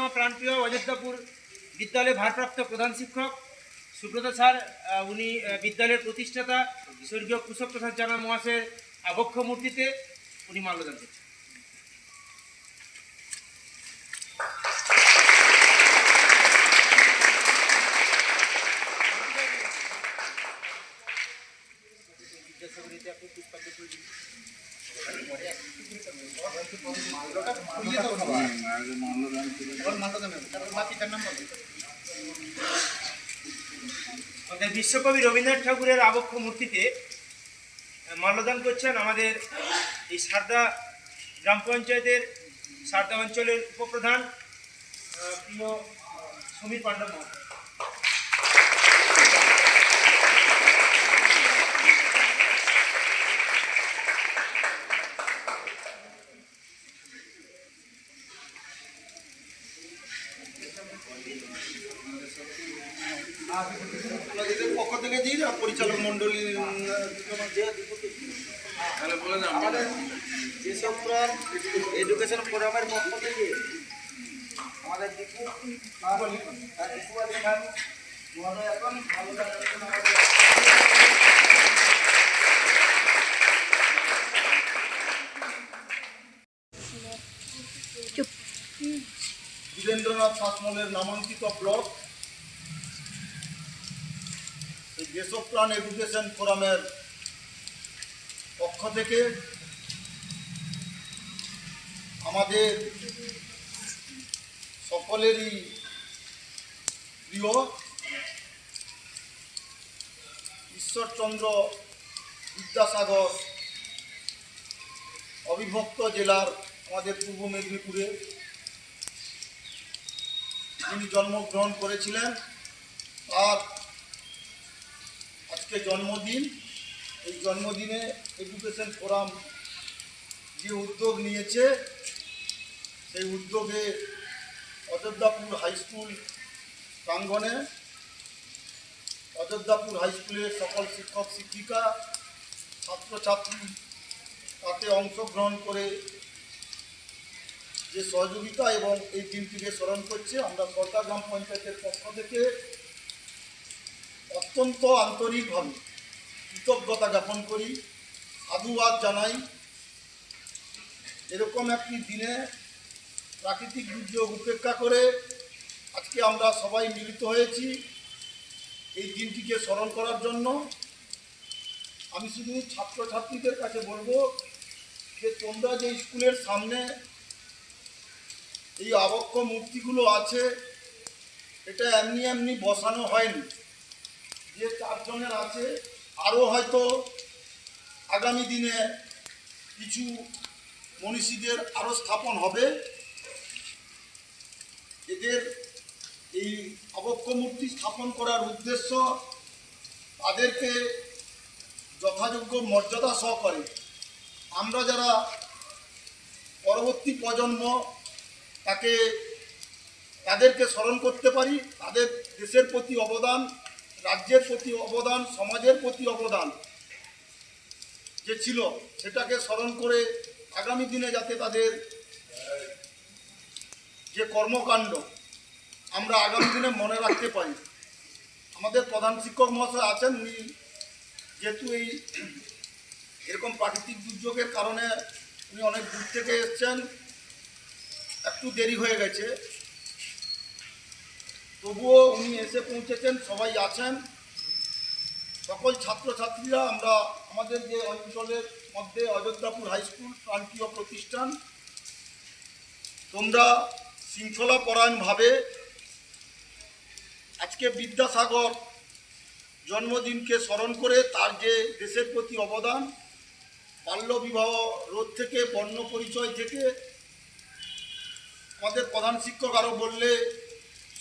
আমার প্রাণপ্রিয় অযোধ্যাপুর বিদ্যালয়ের ভারপ্রাপ্ত প্রধান শিক্ষক, সুব্রত স্যার উনি বিদ্যালয়ের প্রতিষ্ঠাতা, স্বর্গীয় কুশব প্রসাদ জানা মহাশয়ের আবক্ষ মূর্তিতে উনি মাল্যদান করছেন। আমাদের বিশ্বকবি রবীন্দ্রনাথ ঠাকুরের আবক্ষ মূর্তিতে মাল্যদান করছেন আমাদের এই সারদা গ্রাম পঞ্চায়েতের সারদা অঞ্চলের উপপ্রধান প্রিয় সমীর পাণ্ডব মহাশয়। পক্ষ থেকে দিই না পরিচালক মন্ডলী আমাদের যেসব এডুকেশন প্রোগ্রামের পক্ষ থেকে আমাদের দীপু আর দীপু আলী খান মহোদয় এখন ভালো বীরেন্দ্রনাথ শাসমলের নামাঙ্কিত ব্লক এই দেশপ্রাণ এডুকেশন ফোরামের পক্ষ থেকে আমাদের সকলেরই প্রিয় ঈশ্বরচন্দ্র বিদ্যাসাগর অবিভক্ত জেলার আমাদের পূর্ব মেদিনীপুরে তিনি জন্মগ্রহণ করেছিলেন, তার আজকে জন্মদিন। এই জন্মদিনে এডুকেশন ফোরাম যে উদ্যোগ নিয়েছে, সেই উদ্যোগে অযোধ্যাপুর হাই স্কুল প্রাঙ্গণে অযোধ্যাপুর হাই স্কুলের সকল শিক্ষক, শিক্ষিকা, ছাত্রছাত্রী তাতে অংশগ্রহণ করে যে সহযোগিতা এবং এই দিনটিকে স্মরণ করছে, আমরা সরকার গ্রাম পঞ্চায়েতের পক্ষ থেকে অত্যন্ত আন্তরিকভাবে কৃতজ্ঞতা জ্ঞাপন করি, সাধুবাদ জানাই। এরকম একটি দিনে প্রাকৃতিক দুর্যোগ উপেক্ষা করে আজকে আমরা সবাই মিলিত হয়েছি এই দিনটিকে স্মরণ করার জন্য। আমি শুধু ছাত্রছাত্রীদের কাছে বলব যে তোমরা যে স্কুলের সামনে এই আবক্ষ মূর্তিগুলো আছে, এটা এমনি এমনি বসানো হয়নি। যে চারজনের আছে, আরও হয়তো আগামী দিনে কিছু মনীষীদের আরও স্থাপন হবে। এদের এই আবক্ষ মূর্তি স্থাপন করার উদ্দেশ্য তাদেরকে যথাযোগ্য মর্যাদা সহকারে আমরা যারা পরবর্তী প্রজন্ম তাকে, তাদেরকে স্মরণ করতে পারি, তাদের দেশের প্রতি অবদান রাজ্যের প্রতি অবদান, সমাজের প্রতি অবদান যে ছিল, সেটাকে স্মরণ করে আগামী দিনে যাতে তাদের যে কর্মকাণ্ড আমরা আগামী দিনে মনে রাখতে পারি। আমাদের প্রধান শিক্ষক মহাশয় আছেন, উনি যেহেতু এই এরকম প্রাকৃতিক দুর্যোগের কারণে উনি অনেক দূর থেকে এসছেন, একটু দেরি হয়ে গেছে। তবুও উনি এসে পৌঁছেছেন, সবাই আছেন। সকল ছাত্রছাত্রীরা, আমরা আমাদের যে অঞ্চলের মধ্যে অযোধ্যাপুর হাই স্কুল প্রান্তীয় প্রতিষ্ঠান, তোমরা শৃঙ্খলাপরায়ণভাবে আজকে বিদ্যাসাগর জন্মদিনকে স্মরণ করে তার যে দেশের প্রতি অবদান, বাল্যবিবাহ রোধ থেকে, বর্ণ পরিচয় থেকে আমাদের প্রধান শিক্ষক আরও বললে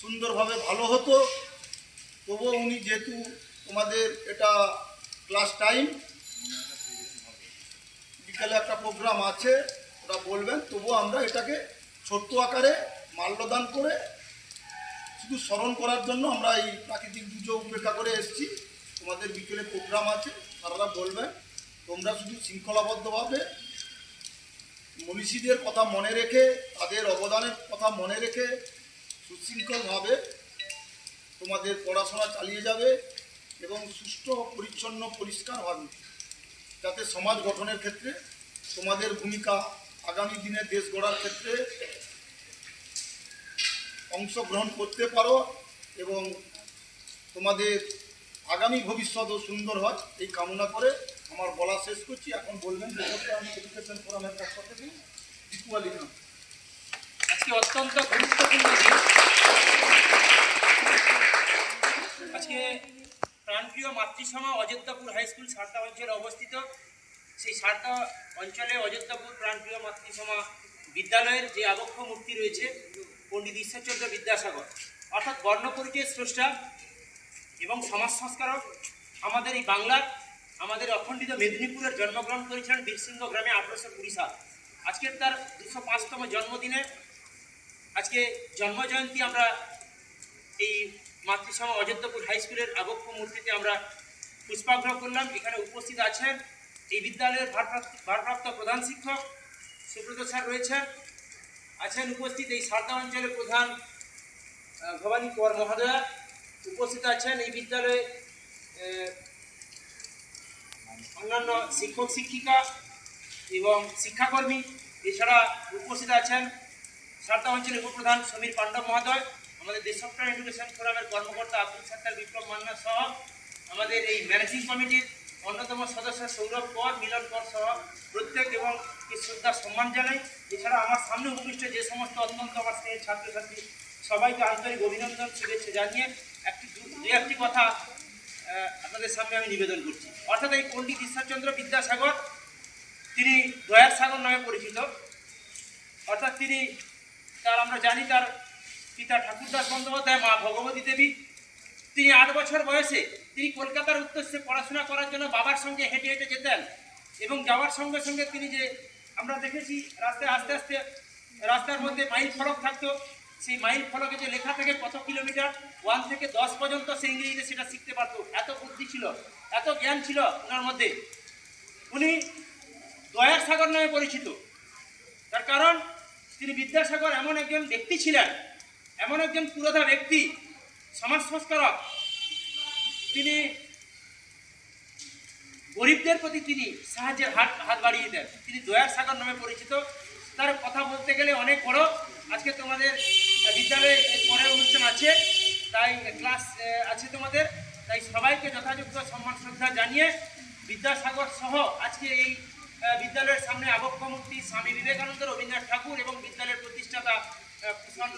সুন্দরভাবে ভালো হতো। তবুও উনি যেহেতু তোমাদের এটা ক্লাস টাইম বিকালে একটা প্রোগ্রাম আছে ওরা বলবেন। তবুও আমরা এটাকে ছোট্ট আকারে মাল্যদান করে শুধু স্মরণ করার জন্য আমরা এই প্রাকৃতিক দুর্যোগ উপেক্ষা করে এসেছি। তোমাদের বিকেলে প্রোগ্রাম আছে, তারা বলবেন। তোমরা শুধু শৃঙ্খলাবদ্ধভাবে মনীষীদের কথা মনে রেখে, তাদের অবদানের কথা মনে রেখে সুশৃঙ্খলভাবে তোমাদের পড়াশোনা চালিয়ে যাবে এবং সুষ্ঠু, পরিচ্ছন্ন, পরিষ্কার হবে যাতে সমাজ গঠনের ক্ষেত্রে, তোমাদের ভূমিকা আগামী দিনে দেশ গড়ার ক্ষেত্রে অংশগ্রহণ করতে পারো এবং তোমাদের আগামী ভবিষ্যৎও সুন্দর হয়, এই কামনা করে আমার বলা শেষ করছি। এখন বলবেন এডুকেশন ফোরামের পক্ষ থেকে দীপু আজকে অত্যন্ত গুরুত্বপূর্ণ দিন। আজকে প্রাণপ্রিয় মাতৃসমা অযোধ্যাপুর হাই স্কুল সারদা অঞ্চলে অবস্থিত। সেই সারদা অঞ্চলে অযোধ্যাপুর প্রাণপ্রিয় মাতৃসমা বিদ্যালয়ের যে আবক্ষ মূর্তি রয়েছে, পণ্ডিত ঈশ্বরচন্দ্র বিদ্যাসাগর। অর্থাৎ বর্ণপরিচয় স্রষ্টা এবং সমাজ সংস্কারক আমাদের এই বাংলার, আমাদের অখণ্ডিত মেদিনীপুরের জন্মগ্রহণ করেছিলেন বীরসিংহ গ্রামে আঠারোশো কুড়ি সাল। আজকের তার দুশো পাঁচতম জন্মদিনে আজকে জন্মজয়ন্তী আমরা এই মাতৃসভা অযোধ্যাপুর হাই স্কুলের আবক্ষ মূর্তিতে আমরা পুষ্পাগ্রহ করলাম। এখানে উপস্থিত আছেন এই বিদ্যালয়ের ভারপ্রাপ্ত প্রধান শিক্ষক সুব্রত স্যার রয়েছেন। আছেন উপস্থিত এই সারদা অঞ্চলের প্রধান ভবানী কর মহোদয়া। উপস্থিত আছেন এই বিদ্যালয়ে অন্যান্য শিক্ষক, শিক্ষিকা এবং শিক্ষাকর্মী। এছাড়া উপস্থিত আছেন সারদা অঞ্চলের উপপ্রধান সমীর পাণ্ডব মহোদয়, আমাদের দেশপ্রাণ এডুকেশন ফোরামের কর্মকর্তা আব্দুল সত্তার, বিপ্লব মান্না সহ আমাদের এই ম্যানেজিং কমিটির অন্যতম সদস্য সৌরভ কর, মিলন কর সহ প্রত্যেক এবং শ্রদ্ধা সম্মান জানাই। এছাড়া আমার সামনে উপবিষ্ট যে সমস্ত অত্যন্ত আমার স্নেহের ছাত্রছাত্রী, সবাইকে আন্তরিক অভিনন্দন, শুভেচ্ছা জানিয়ে একটি দু একটি কথা আপনাদের সামনে আমি নিবেদন করছি। অর্থাৎ এই পণ্ডিত ঈশ্বরচন্দ্র বিদ্যাসাগর, তিনি দয়ার সাগর নামে পরিচিত। অর্থাৎ তিনি তার আমরা জানি তার পিতা ঠাকুরদাস বন্দ্যোপাধ্যায়, মা ভগবতী দেবী। তিনি আট বছর বয়সে তিনি কলকাতার উদ্দেশ্যে পড়াশোনা করার জন্য বাবার সঙ্গে হেঁটে হেঁটে যেতেন এবং যাওয়ার সঙ্গে সঙ্গে তিনি যে আমরা দেখেছি রাস্তায় আস্তে আস্তে রাস্তার মধ্যে মাইল ফলক থাকতো। সেই মাইল ফলকে যে লেখা থাকে কত কিলোমিটার, ওয়ান থেকে দশ পর্যন্ত সে ইংরেজিতে সেটা শিখতে পারতো। এত বুদ্ধি ছিল, এত জ্ঞান ছিল ওনার মধ্যে। উনি দয়ার সাগর নামে পরিচিত। তার কারণ তিনি বিদ্যাসাগর এমন একজন ব্যক্তি ছিলেন, এমন একজন পুরোধা ব্যক্তি, সমাজ সংস্কারক। তিনি গরিবদের প্রতি তিনি সাহায্যের হাত হাত বাড়িয়ে দেন। তিনি দয়ার সাগর নামে পরিচিত। তার কথা বলতে গেলে অনেক বড়। আজকে তোমাদের বিদ্যালয়ে পরের অনুষ্ঠান আছে। তাই ক্লাস আছে তোমাদের। তাই সবাইকে যথাযোগ্য সম্মান, শ্রদ্ধা জানিয়ে বিদ্যাসাগর সহ আজকে এই বিদ্যালয়ের সামনে আবক্ষ মূর্তি স্বামী বিবেকানন্দ রবীন্দ্রনাথ ঠাকুর এবং বিদ্যালয়ের প্রতিষ্ঠাতা কুশল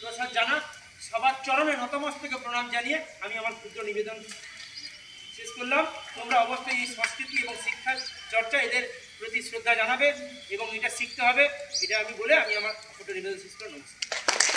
প্রসাদ জানা। সবার চরণে নতমস্তকে প্রণাম জানিয়ে আমি আমার ক্ষুদ্র নিবেদন শেষ করলাম। তোমরা অবশ্যই এই সংস্কৃতি এবং শিক্ষা চর্চা এদের প্রতি শ্রদ্ধা জানাবে এবং এটা শিখতে হবে। এটা আমি বলে আমি আমার ছোট নিবেদন শেষ করলাম। নমস্কার।